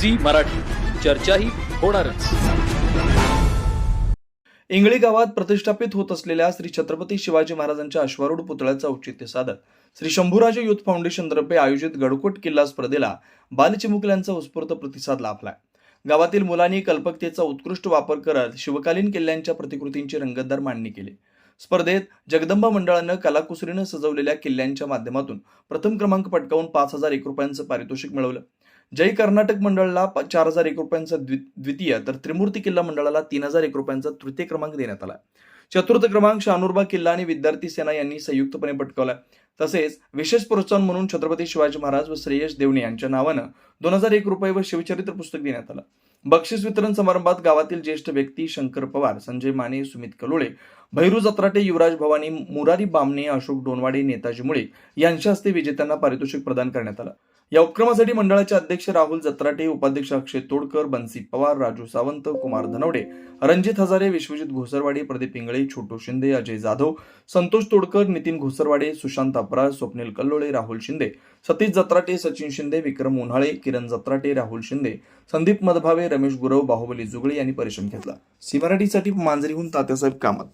Zee Marathi. चर्चाही होणारच. इंगळी गावात प्रतिष्ठापित होत असलेल्या श्री छत्रपती शिवाजी महाराजांच्या अश्वारूढ पुतळ्याचं औचित्य साधत श्री शंभूराजे युथ फाउंडेशनतर्फे आयोजित गडकोट किल्ला स्पर्धेला बालचिमुकल्यांचा उत्स्फूर्त प्रतिसाद लाभलाय. गावातील मुलांनी कल्पकतेचा उत्कृष्ट वापर करत शिवकालीन किल्ल्यांच्या प्रतिकृतींची रंगतदार मांडणी केली. स्पर्धेत जगदंबा मंडळानं कलाकुसरीनं सजवलेल्या किल्ल्यांच्या माध्यमातून प्रथम क्रमांक पटकावून पाच हजार एक रुपयांचं पारितोषिक मिळवलं. जय कर्नाटक मंडळाला चार हजार एक रुपयांचा द्वितीय तर त्रिमूर्ती किल्ला मंडळाला तीन हजार एक रुपयांचा तृतीय क्रमांक देण्यात आला. चतुर्थ क्रमांक शानुर्बा किल्ला आणि विद्यार्थी सेना यांनी संयुक्तपणे पटकावला. तसेच विशेष प्रोत्साहन म्हणून छत्रपती शिवाजी महाराज व श्रेयश देवणे यांच्या नावानं दोन हजार एक रुपये व शिवचरित्र पुस्तक देण्यात आलं. बक्षीस वितरण समारंभात गावातील ज्येष्ठ व्यक्ती शंकर पवार संजय माने सुमित कलोळे भैरू जत्राटे युवराज भवानी मुरारी बामणे अशोक डोनवाडे नेताजी मुळे यांच्या हस्ते विजेत्यांना पारितोषिक प्रदान करण्यात आलं. या उपक्रमासाठी मंडळाचे अध्यक्ष राहुल जत्राटे उपाध्यक्ष अक्षय तोडकर बन्सी पवार राजू सावंत कुमार धनवडे रणजित हजारे विश्वजित घोसरवाडे प्रदीप इंगळे छोटू शिंदे अजय जाधव संतोष तोडकर नितीन घोसरवाडे सुशांत अपराज स्वप्नील कल्लोळे राहुल शिंदे सतीश जत्राटे सचिन शिंदे विक्रम उन्हाळे किरण जत्राटे राहुल शिंदे संदीप मधभावे रमेश गुरव बाहुबली जुगळे यांनी परिश्रम घेतला. सी मराठीसाठी मांजरीहून तात्यासाहेब कामत.